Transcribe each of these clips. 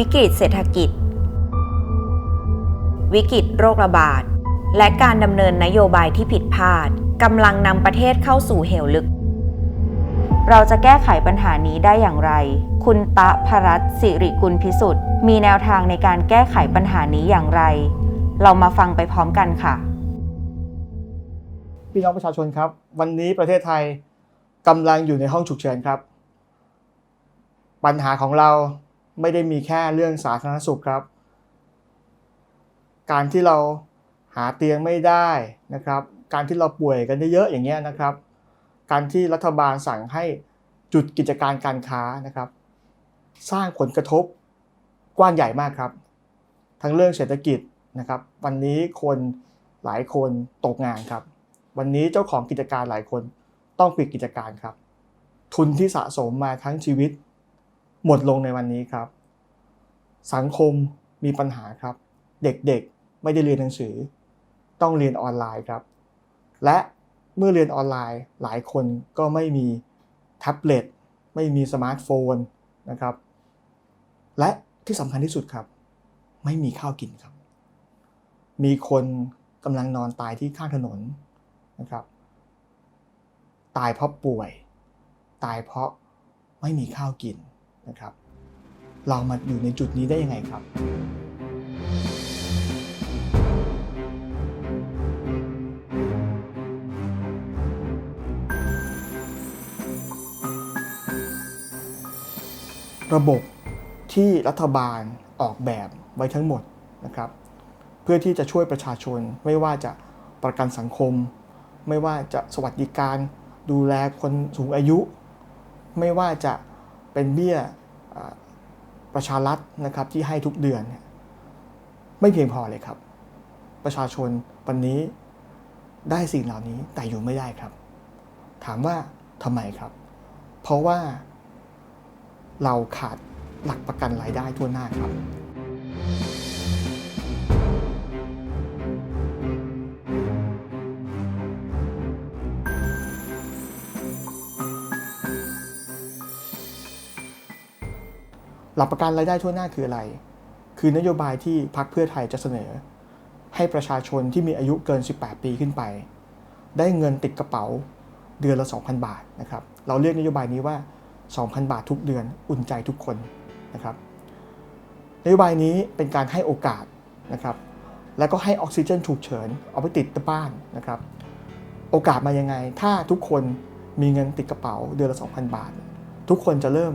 วิกฤตเศรษฐกิจ วิกฤตโรคระบาด และการดำเนินนโยบายที่ผิดพลาดกำลังนำประเทศเข้าสู่เหวลึก เราจะแก้ไขปัญหานี้ได้อย่างไร คุณตะพรัตสิริกุลพิสุทธิ์ มีแนวทางในการแก้ไขปัญหานี้อย่างไร เรามาฟังไปพร้อมกันค่ะพี่น้องประชาชนครับ วันนี้ประเทศไทยกำลังอยู่ในห้องฉุกเฉินครับ ปัญหาของเรา ไม่ได้มีแค่เรื่องสาธารณสุขครับ การที่เราหาเตียงไม่ได้นะครับ การที่เราป่วยกันเยอะๆอย่างเงี้ยนะครับ การที่รัฐบาลสั่งให้จุดกิจการการค้านะครับ สร้างผลกระทบกว้างใหญ่มากครับ ทั้งเรื่องเศรษฐกิจนะครับ วันนี้คนหลายคนตกงานครับ วันนี้เจ้าของกิจการหลายคนต้องปิดกิจการครับ ทุนที่สะสมมาทั้งชีวิต หมดลงในวันนี้ครับ สังคมมีปัญหาครับ เด็กๆไม่ได้เรียนหนังสือ ต้องเรียนออนไลน์ครับ และเมื่อเรียนออนไลน์หลายคนก็ไม่มีแท็บเล็ตไม่มีสมาร์ทโฟนนะครับ และที่สำคัญที่สุดครับ ไม่มีข้าวกินครับ มีคนกำลังนอนตายที่ข้างถนนนะครับ ตายเพราะป่วย ตายเพราะไม่มีข้าวกิน นะครับ เรามาอยู่ในจุดนี้ได้ยังไงครับ ระบบที่รัฐบาลออกแบบไว้ทั้งหมดนะครับ เพื่อที่จะช่วยประชาชนไม่ว่าจะประกันสังคม ไม่ว่าจะสวัสดิการ ดูแลคนสูงอายุ ไม่ว่าจะ เป็นเบี้ยประชารัฐนะครับที่ให้ทุกเดือนเนี่ยไม่เพียงพอเลยครับ ประชาชนวันนี้ได้สิ่งเหล่านี้แต่อยู่ไม่ได้ครับ ถามว่าทำไมครับ เพราะว่าเราขาดหลักประกันรายได้ทั่วหน้าครับ หลักประกันรายได้ทั่วหน้าคืออะไร คือนโยบายที่พรรคเพื่อไทยจะเสนอ ให้ประชาชนที่มีอายุเกิน 18 ปีขึ้นไป ได้เงินติดกระเป๋าเดือนละ 2,000 บาทนะครับ เราเรียกนโยบายนี้ว่า 2,000 บาททุกเดือนอุ่นใจทุกคนนะครับนโยบายนี้เป็นการให้โอกาสนะครับแล้วก็ให้ออกซิเจนฉุกเฉินเอาไปติดบ้านนะครับ โอกาสมายังไง ถ้าทุกคนมีเงินติดกระเป๋าเดือนละ 2,000 บาท ทุกคนจะเริ่ม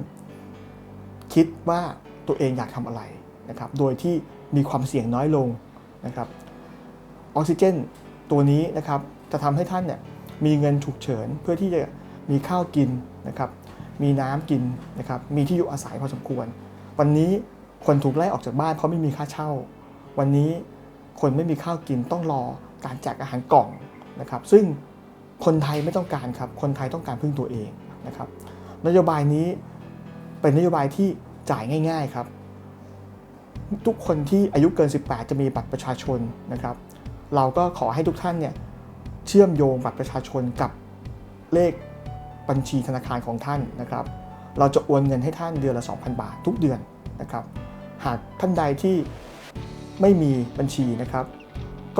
คิดว่าตัวเองอยากทำอะไรนะครับ โดยที่มีความเสี่ยงน้อยลงนะครับ ออกซิเจนตัวนี้นะครับจะทำให้ท่านเนี่ยมีเงินฉุกเฉินเพื่อที่จะมีข้าวกินนะครับ มีน้ำกินนะครับ มีที่อยู่อาศัยพอสมควร วันนี้คนถูกไล่ออกจากบ้านเพราะไม่มีค่าเช่า วันนี้คนไม่มีข้าวกินต้องรอการแจกอาหารกล่องนะครับ ซึ่งคนไทยไม่ต้องการครับ คนไทยต้องการพึ่งตัวเองนะครับ นโยบายนี้ เป็นนโยบายที่จ่ายง่าย ๆครับ ทุกคนที่อายุเกิน 18 จะมีบัตรประชาชนนะครับ เราก็ขอให้ทุกท่านเนี่ยเชื่อมโยงบัตรประชาชนกับเลขบัญชีธนาคารของท่านนะครับ เราจะโอนเงินให้ท่านเดือนละ 2,000 บาททุกเดือนนะครับ หากท่านใดที่ไม่มีบัญชีนะครับ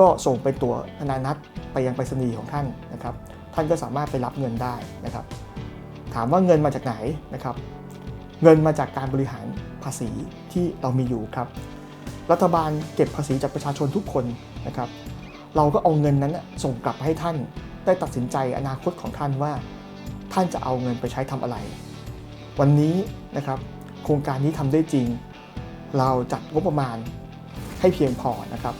ก็ส่งเป็นตัวธนานัตไปยังไปรษณีย์ของท่านนะครับ ท่านก็สามารถไปรับเงินได้นะครับ ถามว่าเงินมาจากไหนนะครับ เงินมาจากการบริหารภาษีที่เรามีอยู่ครับ รัฐบาลเก็บภาษีจากประชาชนทุกคนนะครับ เราก็เอาเงินนั้นส่งกลับให้ท่าน ได้ตัดสินใจอนาคตของท่านว่า ท่านจะเอาเงินไปใช้ทำอะไร วันนี้นะครับ โครงการนี้ทำได้จริง เราจัดงบประมาณให้เพียงพอนะครับ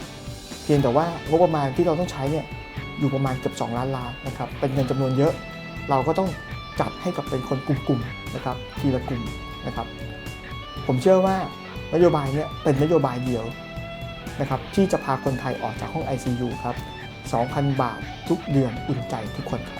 เพียงแต่ว่างบประมาณที่เราต้องใช้เนี่ยอยู่ประมาณเกือบ2ล้านล้านนะครับเป็นเงินจำนวนเยอะ เราก็ต้องจัดให้กับเป็นคนกลุ่มๆนะครับทีละกลุ่ม นะครับ ผมเชื่อว่านโยบายเนี้เป็นนโยบายเดียวนะครับที่จะพาคนไทยออกจากห้อง ICU ครับ 2,000 บาททุกเดือนอุ่นใจทุกคนครับ